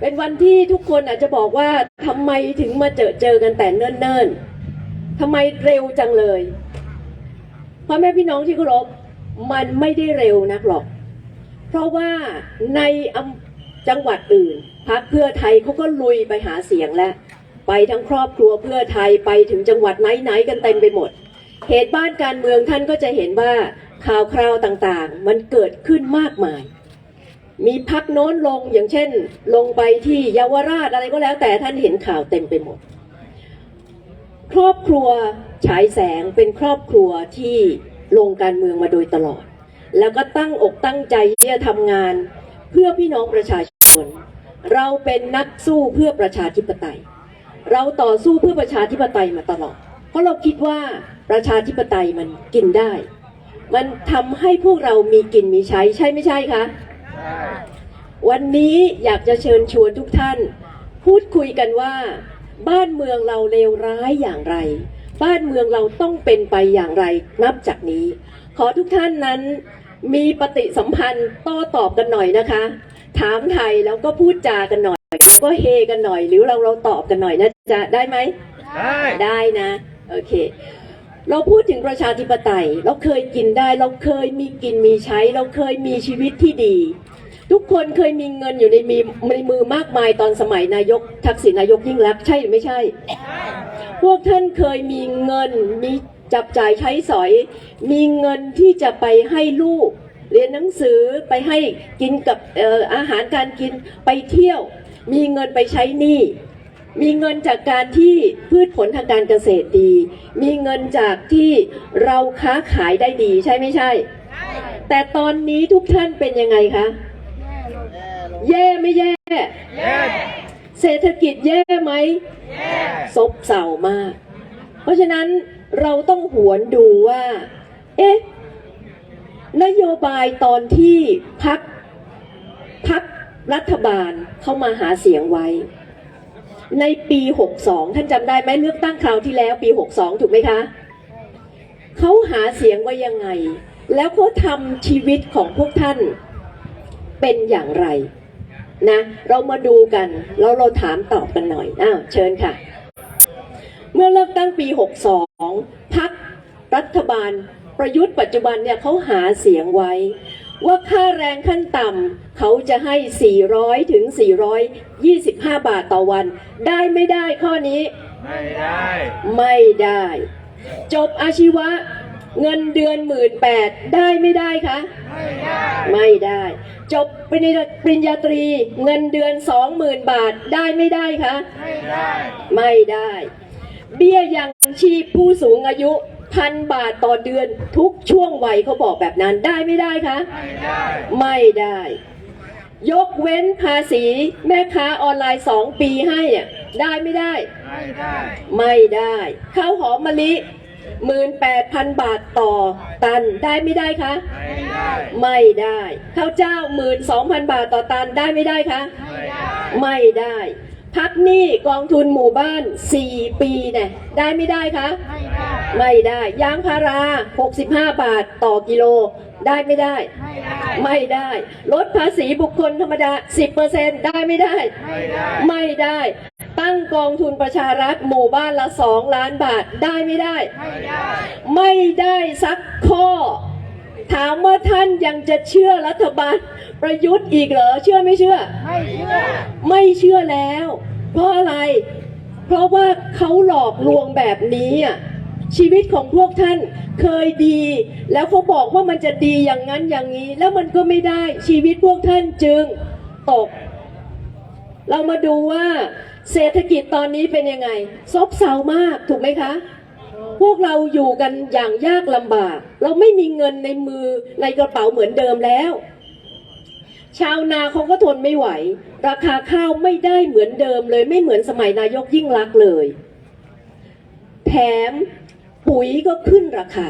เป็นวันที่ทุกคนอาจจะบอกว่าทำไมถึงมาเจอเจอกันแต่เนิ่นๆทำไมเร็วจังเลยพ่อแม่พี่น้องที่เคารพมันไม่ได้เร็วนักหรอก เพราะว่าในจังหวัดอื่นพรรคเพื่อไทยเขาก็ลุยไปหาเสียงแล้ว ไปทั้งครอบครัวเพื่อไทยไปถึงจังหวัดไหนๆกันเต็มไปหมด เหตุบ้านการเมืองท่านก็จะเห็นว่าข่าวคราวต่างๆ มันเกิดขึ้นมากมาย มีพักโน้นลงอย่างเช่น ลงไปที่เยาวราชอะไรก็แล้ว แต่ท่านเห็นข่าวเต็มไปหมด ครอบครัวฉายแสงเป็นครอบครัวที่ลงการเมืองมาโดยตลอด แล้วก็ตั้งอกตั้งใจที่จะทำงานเพื่อพี่น้องประชาชน เราเป็นนักสู้เพื่อประชาธิปไตย เราต่อสู้เพื่อประชาธิปไตยมาตลอด เพราะเราคิดว่าประชาธิปไตยมันกินได้ มันทำให้พวกเรามีกินมีใช้ใช่ไม่ใช่คะ วันนี้อยากจะเชิญชวนทุกท่าน พูดคุยกันว่า บ้านเมืองเราเลวร้ายอย่างไร บ้านเมืองเราต้องเป็นไปอย่างไรนับจากนี้ ขอทุกท่านนั้นมีปฏิสัมพันธ์โต้ตอบกันหน่อยนะคะ ถามไทยแล้วก็พูดจากันหน่อยแล้วก็เฮกันหน่อย หรือเราเราตอบกันหน่อยนะจะได้ไหมได้ได้นะ โอเค เราพูดถึงประชาธิปไตย เราเคยกินได้ เราเคยมีกินมีใช้ เราเคยมีชีวิตที่ดี ทุกคนเคยมีเงินอยู่ในมีในมือมากมายตอนสมัยนายก ทักษิณนายกยิ่งรักใช่หรือไม่ใช่ พวกท่านเคยมีเงินมีจับจ่ายใช้สอย มีเงินที่จะไปให้ลูก เรียนหนังสือไปให้กินกับอออาหารการกินไปเที่ยว มีเงินไปใช้หนี้ มีเงินจากการที่พืชผลทางการเกษตรดี มีเงินจากที่เราค้าขายได้ดีใช่ไม่ใช่ แต่ตอนนี้ทุกท่านเป็นยังไงคะ แย่ไม่แย่แย่เศรษฐกิจแย่ไหมแย่ซบเซามาก เพราะฉะนั้นเราต้องหวนดูว่า เอ๊ะ นโยบายตอนที่พักพักรัฐบาลเข้ามาหาเสียงไว้ ในปี 62 ท่านจำได้ไหมเลือกตั้งคราวที่แล้วปี 62 ถูกไหมคะ เขาหาเสียงไว้ยังไง แล้วเขาทำชีวิตของพวกท่านเป็นอย่างไรนะเรามาดูกันแล้วเราถามตอบกันหน่อยอ้าวเชิญค่ะ เมื่อเลือกตั้งปี 62 พักรัฐบาลประยุทธ์ปัจจุบันเนี่ยเขาหาเสียงไว้ ว่าค่าแรงขั้นต่ำเขาจะให้ 400 ถึง 425 บาทต่อวัน ได้ไม่ได้ข้อนี้ ไม่ได้ ไม่ได้ จบอาชีวะเงินเดือนหมื่นแปดได้ไม่ได้คะ ไม่ได้ ไม่ได้ จบปริญญาปริญญาตรีเงินเดือนสองหมื่นบาทได้ไม่ได้คะ ไม่ได้ ไม่ได้ เบี้ยยังชีพผู้สูงอายุ พันบาทต่อเดือนทุกช่วงวัยเขาบอกแบบนั้นได้ไม่ได้คะ ไม่ได้ไม่ได้ยกเว้นภาษีแม่ค้าออนไลน์สองปีให้อะได้ไม่ได้ ไม่ได้ ไม่ได้ข้าวหอมมะลิหมื่นแปดพันบาทต่อตันได้ไม่ได้คะ ไม่ได้ ไม่ได้ข้าวเจ้าหมื่นสองพันบาทต่อตันได้ไม่ได้คะ ไม่ได้ ไม่ได้ พักหนี้กองทุนหมู่บ้าน4ปีเนี่ยได้ไม่ได้คะ ไม่ ได้ไม่ได้ยางพารา 65 บาทต่อกิโล ได้ไม่ได้ ไม่ได้ไม่ได้ลดภาษีบุคคลธรรมดา 10%ได้ไม่ได้ไม่ได้ ไม่ได้ ตั้งกองทุนประชารัฐหมู่บ้านละ 2 ล้านบาทได้ไม่ได้ไม่ได้ ไม่ได้สักข้อ ถามว่าท่านยังจะเชื่อรัฐบาลประยุทธ์อีกเหรอ เชื่อไม่เชื่อ ไม่เชื่อ ไม่เชื่อแล้ว เพราะอะไร เพราะว่าเขาหลอกลวงแบบนี้อะ ชีวิตของพวกท่านเคยดี แล้วเขาบอกว่ามันจะดีอย่างนั้นอย่างนี้ แล้วมันก็ไม่ได้ชีวิตพวกท่านจึงตก เรามาดูว่าเศรษฐกิจตอนนี้เป็นยังไง ซบเซามากถูกไหมคะ พวกเราอยู่กันอย่างยากลำบาก เราไม่มีเงินในมือในกระเป๋าเหมือนเดิมแล้ว ชาวนาเขาก็ทนไม่ไหว ราคาข้าวไม่ได้เหมือนเดิมเลย ไม่เหมือนสมัยนายกยิ่งรักษณ์เลย แถม ปุ๋ยก็ขึ้นราคา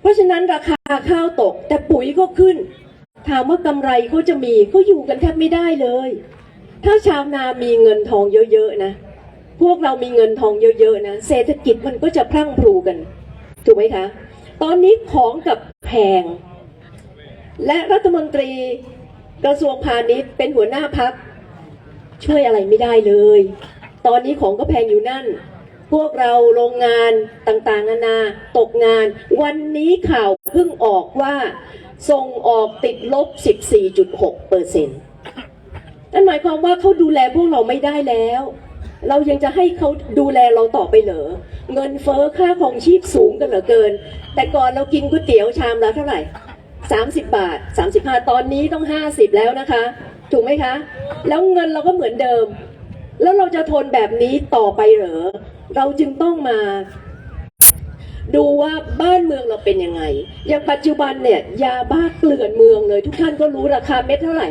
เพราะฉะนั้นราคาข้าวตก แต่ปุ๋ยก็ขึ้น ถามว่ากำไรเขาจะมีเขาอยู่กันแทบไม่ได้เลย ถ้าชาวนามีเงินทองเยอะๆนะ พวกเรามีเงินทองเยอะๆนะ เศรษฐกิจมันก็จะพรั่งพรูกัน ถูกไหมคะ ตอนนี้ของกับแพง และรัฐมนตรีกระทรวงพาณิชย์เป็นหัวหน้าพักช่วยอะไรไม่ได้เลย ตอนนี้ของก็แพงอยู่นั่น พวกเราโรงงานต่างๆนานาตกงาน วันนี้ข่าวเพิ่งออกว่า ส่งออกติดลบ 14.6เปอร์เซ็นต์นั่นหมายความว่าเขาดูแลพวกเราไม่ได้แล้ว เรายังจะให้เขาดูแลเราต่อไปเหรอ เงินเฟ้อค่าของชีพสูงกันเหลือเกิน แต่ก่อนเรากินก๋วยเตี๋ยวชามละเท่าไหร่ 30 บาท 35 ตอนนี้ต้อง 50 แล้วนะคะ ถูกไหมคะ แล้วเงินเราก็เหมือนเดิม แล้วเราจะทนแบบนี้ต่อไปเหรอ เราจึงต้องมา ดูว่าบ้านเมืองเราเป็นยังไง อย่างปัจจุบันเนี่ย ยาบ้าเกลื่อนเมืองเลย ทุกท่านก็รู้ราคาเม็ดเท่าไหร่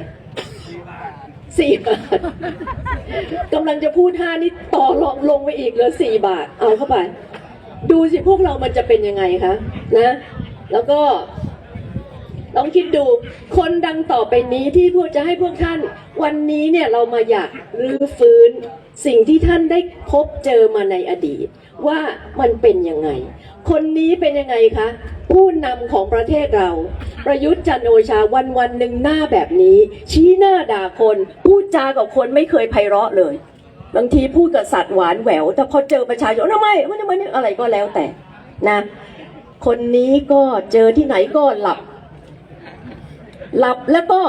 สี่บาทกำลังจะพูดห้านี่ต่อรองลงไปอีกเหลือสี่บาท เอาเข้าไป ดูสิพวกเรามันจะเป็นยังไงคะนะ แล้วก็ลองคิดดูคน ต่อไปนี้ที่พวกจะให้พวกท่าน วันนี้เนี่ยเรามาอยากรื้อฟื้น สิ่งที่ท่านได้พบเจอมาในอดีต ว่ามันเป็นยังไง คนนี้เป็นยังไงคะ ผู้นำของประเทศเรา ประยุทธ์จันโอชาวันวันหนึ่งหน้าแบบนี้ ชี้หน้าด่าคนพูดจากับคนไม่เคยไพเราะเลยบางทีพูดกับสัตว์หวานแหวว แต่พอเจอประชาชนทำไมมันทำไมอะไรก็แล้วแต่นะ คนนี้ก็เจอที่ไหนก็หลับ หลับแล้วก็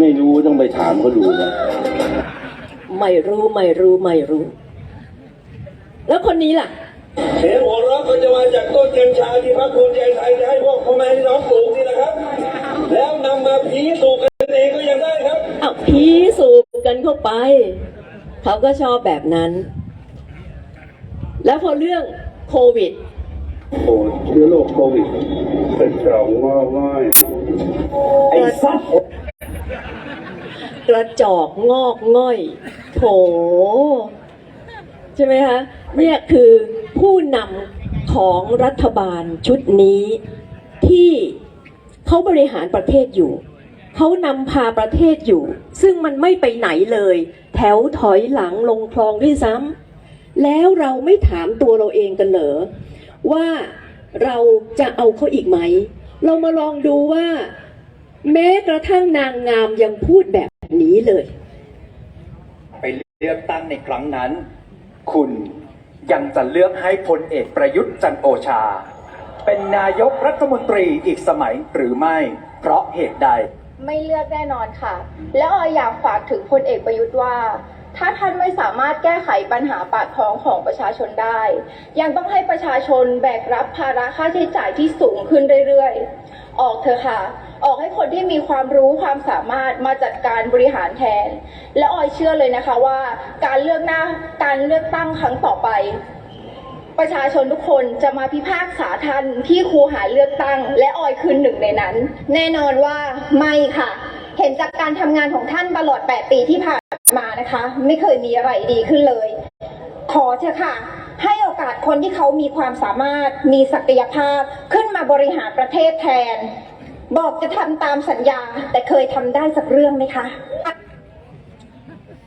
ไม่รู้ต้องไปถามเขาดูนะไม่รู้ไม่รู้ไม่รู้ แล้วคนนี้ล่ะ เสียงหัวเราะก็จะมาจากต้นกัญชาที่พรรคภูมิใจไทยจะให้พวกพ่อแม่พี่น้องปลูกนี่แหละครับ แล้วนำมาพีสูจน์กันเองก็ยังได้ครับ เอาพีสูบกันเข้าไป เขาก็ชอบแบบนั้น แล้วพอเรื่องโควิด โอ้เชื้อโรคโควิดเป็นสองงอกง่อย ไอ้สัตว์กระจอกงอกง่อย โถ ใช่ไหมคะเนี่ยคือผู้นำของรัฐบาลชุดนี้ที่เขาบริหารประเทศอยู่ เขานำพาประเทศอยู่ ซึ่งมันไม่ไปไหนเลย แถวถอยหลังลงคลองด้วยซ้ำแล้วเราไม่ถามตัวเราเองกันเหรอว่าเราจะเอาเขาอีกไหม เรามาลองดูว่า แม้กระทั่งนางงามยังพูดแบบนี้เลย ไปเลือกตั้งในครั้งนั้น คุณยังจะเลือกให้พลเอกประยุทธ์จันทร์โอชา เป็นนายกรัฐมนตรีอีกสมัยหรือไม่ เพราะเหตุใด ไม่เลือกแน่นอนค่ะ และออยอยากฝากถึงพลเอกประยุทธ์ว่า ถ้าท่านไม่สามารถแก้ไขปัญหาปากท้องของประชาชนได้ ยังต้องให้ประชาชนแบกรับภาระค่าใช้จ่ายที่สูงขึ้นเรื่อยๆ ออกเถอะค่ะ ออกให้คนที่มีความรู้ความสามารถมาจัดการบริหารแทน และออยเชื่อเลยนะคะว่า การเลือกหน้าการเลือกตั้งครั้งต่อไป ประชาชนทุกคนจะมาพิพากษาท่านที่ครูหาเลือกตั้ง และออยคือหนึ่งในนั้น แน่นอนว่าไม่ค่ะ เห็นจากการทำงานของท่านตลอด 8 ปีที่ผ่าน มานะคะ ไม่เคยมีอะไรดีขึ้นเลย ขอเถอะค่ะ ให้โอกาสคนที่เขามีความสามารถมีศักยภาพขึ้นมาบริหารประเทศแทน บอกจะทำตามสัญญา แต่เคยทำได้สักเรื่องไหมคะ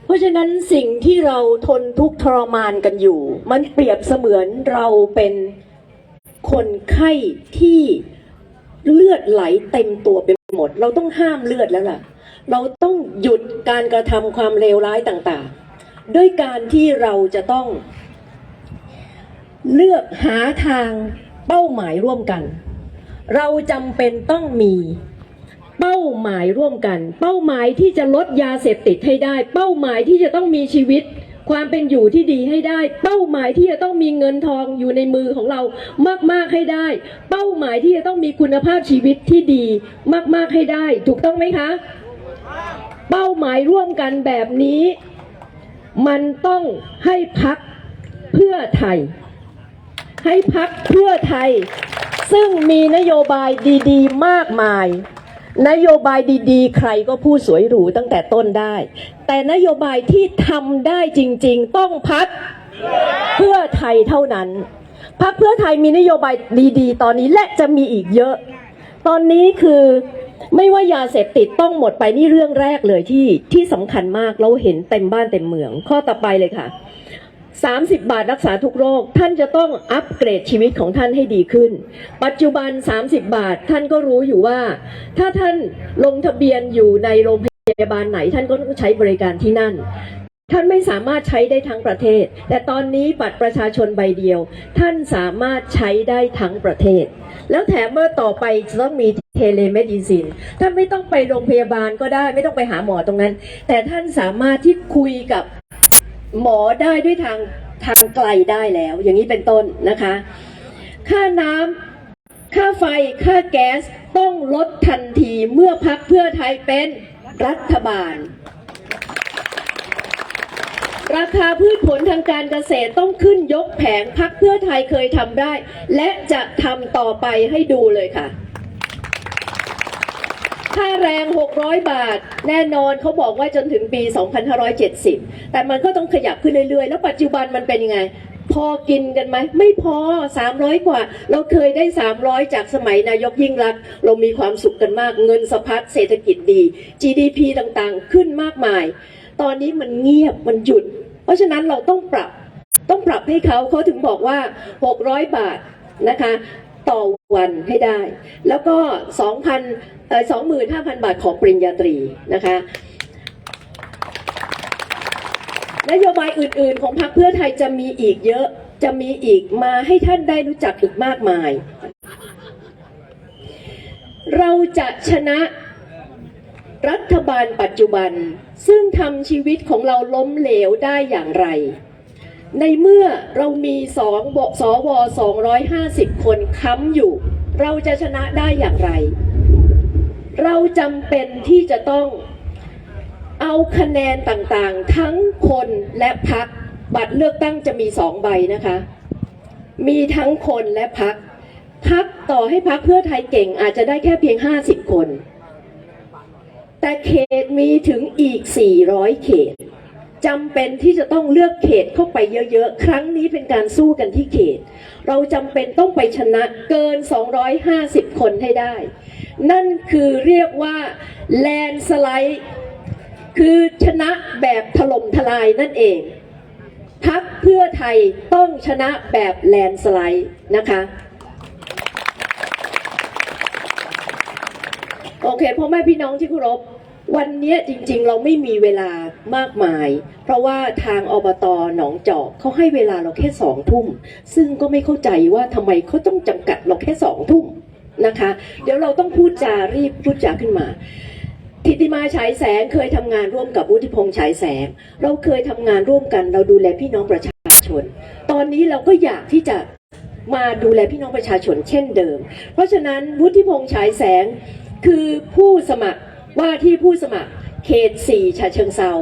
เพราะฉะนั้นสิ่งที่เราทนทุกข์ทรมานกันอยู่ มันเปรียบเสมือนเราเป็นคนไข้ที่เลือดไหลเต็มตัวไปหมด เราต้องห้ามเลือดแล้วล่ะ เราต้องหยุดการกระทำความเลวร้ายต่างๆ ด้วยการที่เราจะต้อง เลือกหาทางเป้าหมายร่วมกัน เราจำเป็นต้องมีเป้าหมายร่วมกัน เป้าหมายที่จะลดยาเสพติดให้ได้ เป้าหมายที่จะต้องมีชีวิต ความเป็นอยู่ที่ดีให้ได้ เป้าหมายที่จะต้องมีเงินทองอยู่ในมือของเรามาก ๆให้ได้ เป้าหมายที่จะต้องมีคุณภาพชีวิตที่ดีมาก ๆให้ได้ ถูกต้องไหมคะ เป้าหมายร่วมกันแบบนี้ มันต้องให้พักเพื่อไทย ให้พักเพื่อไทย ซึ่งมีนโยบายดีๆ มากมาย นโยบายดีๆ ใครก็พูดสวยหรูตั้งแต่ต้นได้ แต่นโยบายที่ทำได้จริง ๆ ต้องพักเพื่อไทยเท่านั้นพักเพื่อไทยมีนโยบายดีๆ ตอนนี้และจะมีอีกเยอะ ตอนนี้คือ ไม่ว่ายาเสพติดต้องหมดไปนี่เรื่องแรกเลยที่ที่สำคัญมากเราเห็นเต็มบ้านเต็มเมือง ข้อต่อไปเลยค่ะ30 บาทรักษาทุกโรค ท่านจะต้องอัปเกรดชีวิตของท่านให้ดีขึ้น ปัจจุบัน 30 บาทท่านก็รู้อยู่ว่า ถ้าท่านลงทะเบียนอยู่ในโรงพยาบาลไหน ท่านก็ต้องใช้บริการที่นั่น ท่านไม่สามารถใช้ได้ทั้งประเทศ แต่ตอนนี้บัตรประชาชนใบเดียว ท่านสามารถใช้ได้ทั้งประเทศ แล้วแถมเมื่อต่อไปจะต้องมีเทเลเมดิซินท่านไม่ต้องไปโรงพยาบาลก็ได้ ไม่ต้องไปหาหมอตรงนั้น แต่ท่านสามารถที่คุยกับหมอได้ด้วยทางทางไกลได้แล้ว อย่างนี้เป็นต้นนะคะ ค่าน้ำค่าไฟค่าแก๊สต้องลดทันทีเมื่อพักเพื่อไทยเป็นรัฐบาล ราคาพืชผลทางการเกษตรต้องขึ้นยกแผงพักเพื่อไทยเคยทำได้ และจะทำต่อไปให้ดูเลยค่ะ ค่าแรง 600 บาท แน่นอนเขาบอกว่าจนถึงปี 2570 แต่มันก็ต้องขยับขึ้นเรื่อยๆ แล้วปัจจุบันมันเป็นยังไง พอกินกันไหม ไม่พอ 300 กว่า เราเคยได้ 300 จากสมัยนายกยิ่งรัก เรามีความสุขกันมาก เงินสะพัด เศรษฐกิจดี GDP ต่างๆ ขึ้นมากมาย ตอนนี้มันเงียบมันหยุด เพราะฉะนั้นเราต้องปรับต้องปรับให้เขาเขาถึงบอกว่า 600 บาทนะคะ ต่อวันให้ได้ แล้วก็ 2,000เอ่อ25,000 บาทของปริญญาตรีนะคะนโยบายอื่นๆ ของพรรคเพื่อไทยจะมีอีกเยอะจะมีอีกมาให้ท่านได้รู้จักอีกมากมาย เราจะชนะ รัฐบาลปัจจุบันซึ่งทำชีวิตของเราล้มเหลวได้อย่างไร ในเมื่อเรามีสองบสว250 คนค้ำอยู่ เราจะชนะได้อย่างไร เราจำเป็นที่จะต้องเอาคะแนนต่างๆ ทั้งคนและพักบัตรเลือกตั้งจะมีสองใบนะคะ มีทั้งคนและพักพักต่อให้พักเพื่อไทยเก่งอาจจะได้แค่เพียง 50 คน แต่เขตมีถึงอีก 400 เขตจำเป็นที่จะต้องเลือกเขตเข้าไปเยอะๆ ครั้งนี้เป็นการสู้กันที่เขต เราจำเป็นต้องไปชนะเกิน 250 คนให้ได้ นั่นคือเรียกว่าแลนสไลด์คือชนะแบบถล่มทลายนั่นเองพักเพื่อไทยต้องชนะแบบแลนสไลด์นะคะ โอเคพ่อแม่พี่น้องที่เคารพวันนี้จริงๆ เราไม่มีเวลามากมาย เพราะว่าทางอบตหนองจอกเขาให้เวลาเราแค่สองทุ่ม ซึ่งก็ไม่เข้าใจว่าทำไมเขาต้องจำกัดเราแค่สองทุ่มนะคะ เดี๋ยวเราต้องพูดจารีบพูดจาขึ้นมาทิติมาฉายแสงเคยทำงานร่วมกับวุฒิพงษ์ฉายแสง เราเคยทำงานร่วมกัน เราดูแลพี่น้องประชาชน ตอนนี้เราก็อยากที่จะมาดูแลพี่น้องประชาชนเช่นเดิม เพราะฉะนั้นวุฒิพงษ์ฉายแสง คือผู้สมัครว่าที่ผู้สมัครเขต4ฉะเชิงเซา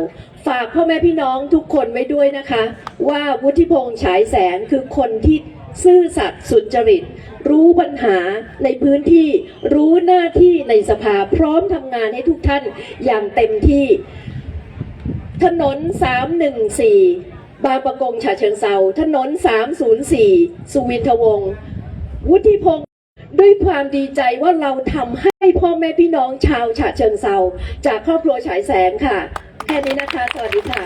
ฝากพ่อแม่พี่น้องทุกคนไว้ด้วยนะคะ ว่าวุฒิพงษ์ฉายแสงคือคนที่ซื่อสัตย์สุจริต รู้ปัญหาในพื้นที่ รู้หน้าที่ในสภาพร้อมทำงานให้ทุกท่านอย่างเต็มที่ ถนน 314 บางประกงฉะเชิงเซาถนน 304 สุวินทวงศ์วุฒิพงศ์ ด้วยความดีใจว่าเราทำให้พ่อแม่พี่น้องชาวฉะเชิงเซาจากครอบครัวฉายแสงค่ะ แค่นี้นะคะ สวัสดีค่ะ